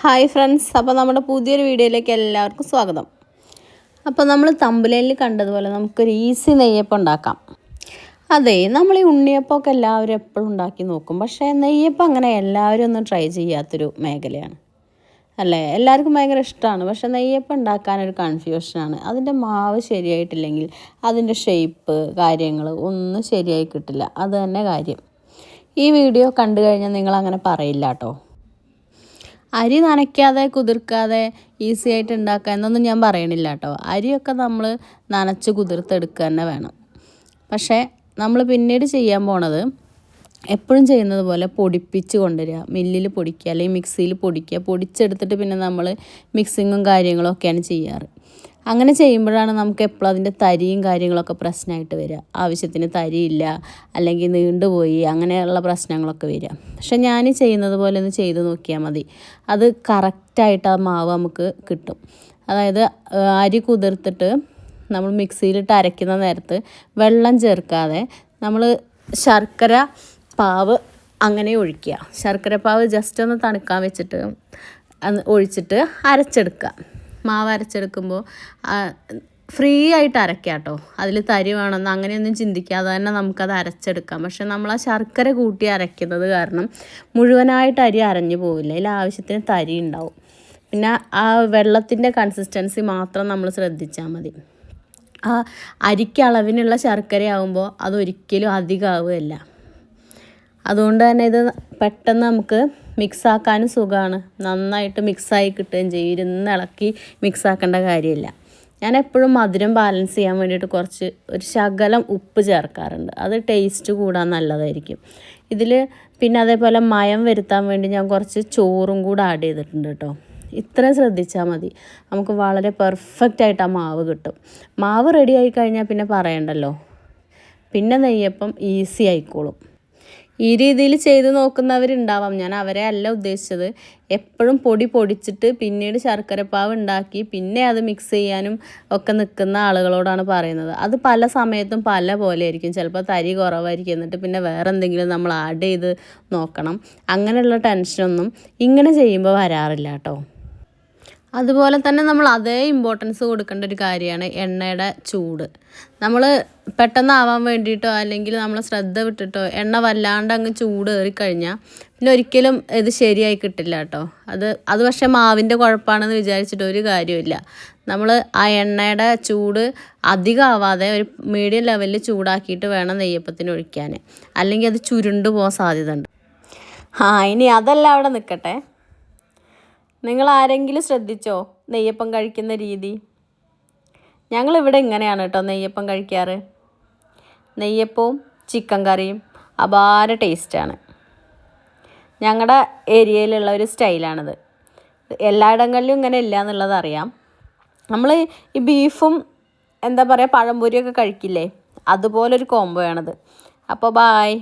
Hi friends അപ്പോൾ നമ്മുടെ പുതിയൊരു വീഡിയോയിലേക്ക് എല്ലാവർക്കും സ്വാഗതം. അപ്പോൾ നമ്മൾ തമ്പുലയിൽ കണ്ടതുപോലെ നമുക്കൊരു ഈസി നെയ്യപ്പം ഉണ്ടാക്കാം. അതെ നമ്മൾ ഈ ഉണ്ണിയപ്പമൊക്കെ എല്ലാവരും എപ്പോഴും ഉണ്ടാക്കി നോക്കും. പക്ഷേ നെയ്യപ്പം അങ്ങനെ എല്ലാവരും ഒന്നും ട്രൈ ചെയ്യാത്തൊരു മേഖലയാണ്. അല്ലേ? എല്ലാവർക്കും ഭയങ്കര ഇഷ്ടമാണ് പക്ഷേ നെയ്യപ്പം ഉണ്ടാക്കാനൊരു കൺഫ്യൂഷനാണ് അതിന്റെ മാവ് ശരിയായിട്ടില്ലെങ്കിൽ അതിന്റെ ഷേപ്പ് കാര്യങ്ങൾ ഒന്നും ശരിയായി കിട്ടില്ല. അത് തന്നെ കാര്യം. ഈ വീഡിയോ കണ്ടു കഴിഞ്ഞാൽ നിങ്ങൾ അങ്ങനെ പറയില്ല കേട്ടോ അരി നനയ്ക്കാതെ കുതിർക്കാതെ ഈസി ആയിട്ട് ഉണ്ടാക്കുക എന്നൊന്നും ഞാൻ പറയണില്ല കേട്ടോ. അരിയൊക്കെ നമ്മൾ നനച്ച് കുതിർത്തെടുക്കുക തന്നെ വേണം. പക്ഷേ നമ്മൾ പിന്നീട് ചെയ്യാൻ പോണത് എപ്പോഴും ചെയ്യുന്നത് പോലെ പൊടിപ്പിച്ച് കൊണ്ടുവരിക. മില്ലിൽ പൊടിക്കുക അല്ലെങ്കിൽ മിക്സിയിൽ പൊടിക്കുക. പൊടിച്ചെടുത്തിട്ട് പിന്നെ നമ്മൾ മിക്സിങ്ങും കാര്യങ്ങളും ഒക്കെയാണ് ചെയ്യാറ്. അങ്ങനെ ചെയ്യുമ്പോഴാണ് നമുക്ക് എപ്പോഴും അതിന്റെ തരിയും കാര്യങ്ങളൊക്കെ പ്രശ്നമായിട്ട് വരിക. ആവശ്യത്തിന് തരിയില്ല അല്ലെങ്കിൽ നീണ്ടുപോയി അങ്ങനെയുള്ള പ്രശ്നങ്ങളൊക്കെ വരിക. പക്ഷെ ഞാൻ ചെയ്യുന്നത് പോലെ ഒന്ന് ചെയ്ത് നോക്കിയാൽ മതി. അത് കറക്റ്റായിട്ട് ആ മാവ് നമുക്ക് കിട്ടും. അതായത് അരി കുതിർത്തിട്ട് നമ്മൾ മിക്സിയിലിട്ട് അരയ്ക്കുന്ന നേരത്ത് വെള്ളം ചേർക്കാതെ നമ്മൾ ശർക്കര പാവ് അങ്ങനെ ഒഴിക്കുക. ശർക്കര പാവ് ജസ്റ്റ് ഒന്ന് തണുക്കാൻ വെച്ചിട്ട് ഒഴിച്ചിട്ട് അരച്ചെടുക്കുക. മാവ് അരച്ചെടുക്കുമ്പോൾ ഫ്രീ ആയിട്ട് അരയ്ക്കാം കേട്ടോ അതിൽ തരി വേണമെന്ന് അങ്ങനെയൊന്നും ചിന്തിക്കാതെ തന്നെ നമുക്കത് അരച്ചെടുക്കാം. പക്ഷെ നമ്മൾ ആ ശർക്കര കൂട്ടി അരയ്ക്കുന്നത് കാരണം മുഴുവനായിട്ട് അരി അരഞ്ഞു പോവില്ല. അതിൽ ആവശ്യത്തിന് തരി ഉണ്ടാവും. പിന്നെ ആ വെള്ളത്തിന്റെ കൺസിസ്റ്റൻസി മാത്രം നമ്മൾ ശ്രദ്ധിച്ചാൽ മതി. ആ അരിക്ക് അളവിനുള്ള ശർക്കരയാവുമ്പോൾ അതൊരിക്കലും അധികമാവുകയല്ല അതുകൊണ്ട് തന്നെ ഇത് പെട്ടെന്ന് നമുക്ക് മിക്സ് ആക്കാനും സുഖമാണ്. നന്നായിട്ട് മിക്സായി കിട്ടുകയും ചെയ്യും. ഇരുന്ന് ഇളക്കി മിക്സ് ആക്കേണ്ട കാര്യമില്ല. ഞാൻ എപ്പോഴും മധുരം ബാലൻസ് ചെയ്യാൻ വേണ്ടിയിട്ട് കുറച്ച് ഒരു ശകലം ഉപ്പ് ചേർക്കാറുണ്ട്. അത് ടേസ്റ്റ് കൂടാൻ നല്ലതായിരിക്കും. ഇതിൽ പിന്നെ അതേപോലെ മയം വരുത്താൻ വേണ്ടി ഞാൻ കുറച്ച് ചോറും കൂടെ ആഡ് ചെയ്തിട്ടുണ്ട് കേട്ടോ. ഇത്രയും ശ്രദ്ധിച്ചാൽ മതി. നമുക്ക് വളരെ പെർഫെക്റ്റ് ആയിട്ട് ആ മാവ് കിട്ടും. മാവ് റെഡി ആയി കഴിഞ്ഞാൽ പിന്നെ പറയണ്ടല്ലോ. പിന്നെ നെയ്യപ്പം ഈസി ആയിക്കോളും. ഈ രീതിയിൽ ചെയ്ത് നോക്കുന്നവരുണ്ടാവാം. ഞാൻ അവരെ അല്ല ഉദ്ദേശിച്ചത്. എപ്പോഴും പൊടി പൊടിച്ചിട്ട് പിന്നീട് ശർക്കരപ്പാവ് ഉണ്ടാക്കി പിന്നെ അത് മിക്സ് ചെയ്യാനും ഒക്കെ നിൽക്കുന്ന ആളുകളോടാണ് പറയുന്നത്. അത് പല സമയത്തും പല പോലെ ആയിരിക്കും. ചിലപ്പോൾ തരി കുറവായിരിക്കും. എന്നിട്ട് പിന്നെ വേറെ എന്തെങ്കിലും നമ്മൾ ആഡ് ചെയ്ത് നോക്കണം. അങ്ങനെയുള്ള ടെൻഷനൊന്നും ഇങ്ങനെ ചെയ്യുമ്പോൾ വരാറില്ല കേട്ടോ. അതുപോലെ തന്നെ നമ്മൾ അതേ ഇമ്പോർട്ടൻസ് കൊടുക്കേണ്ട ഒരു കാര്യമാണ് എണ്ണയുടെ ചൂട്. നമ്മൾ പെട്ടെന്നാവാൻ വേണ്ടിയിട്ടോ അല്ലെങ്കിൽ നമ്മൾ ശ്രദ്ധ വിട്ടിട്ടോ എണ്ണ വല്ലാണ്ട് അങ്ങ് ചൂട് കഴിഞ്ഞാൽ പിന്നെ ഒരിക്കലും ഇത് ശരിയായി കിട്ടില്ല കേട്ടോ. അത് അത് പക്ഷേ മാവിന്റെ കുഴപ്പമാണെന്ന് വിചാരിച്ചിട്ട് ഒരു കാര്യമില്ല നമ്മൾ ആ എണ്ണയുടെ ചൂട് അധികമാവാതെ ഒരു മീഡിയം ലെവലിൽ ചൂടാക്കിയിട്ട് വേണം നെയ്യപ്പത്തിന് ഒഴിക്കാൻ അല്ലെങ്കിൽ അത് ചുരുണ്ടു പോകാൻ സാധ്യത ഉണ്ട് ആ ഇനി അതല്ല അവിടെ നിൽക്കട്ടെ നിങ്ങൾ ആരെങ്കിലും ശ്രദ്ധിച്ചോ നെയ്യപ്പം കഴിക്കുന്ന രീതി? ഞങ്ങളിവിടെ ഇങ്ങനെയാണ് കേട്ടോ നെയ്യപ്പം കഴിക്കാറ്? നെയ്യപ്പവും ചിക്കൻ കറിയും അപാര ടേസ്റ്റാണ്. ഞങ്ങളുടെ ഏരിയയിലുള്ള ഒരു സ്റ്റൈലാണിത്. എല്ലായിടങ്ങളിലും ഇങ്ങനെ ഇല്ല എന്നുള്ളത് അറിയാം. നമ്മൾ ഈ ബീഫും എന്താ പറയുക പഴംപൊരിയൊക്കെ കഴിക്കില്ലേ? അതുപോലൊരു കോംബോയാണിത്. അപ്പോൾ ബായ്.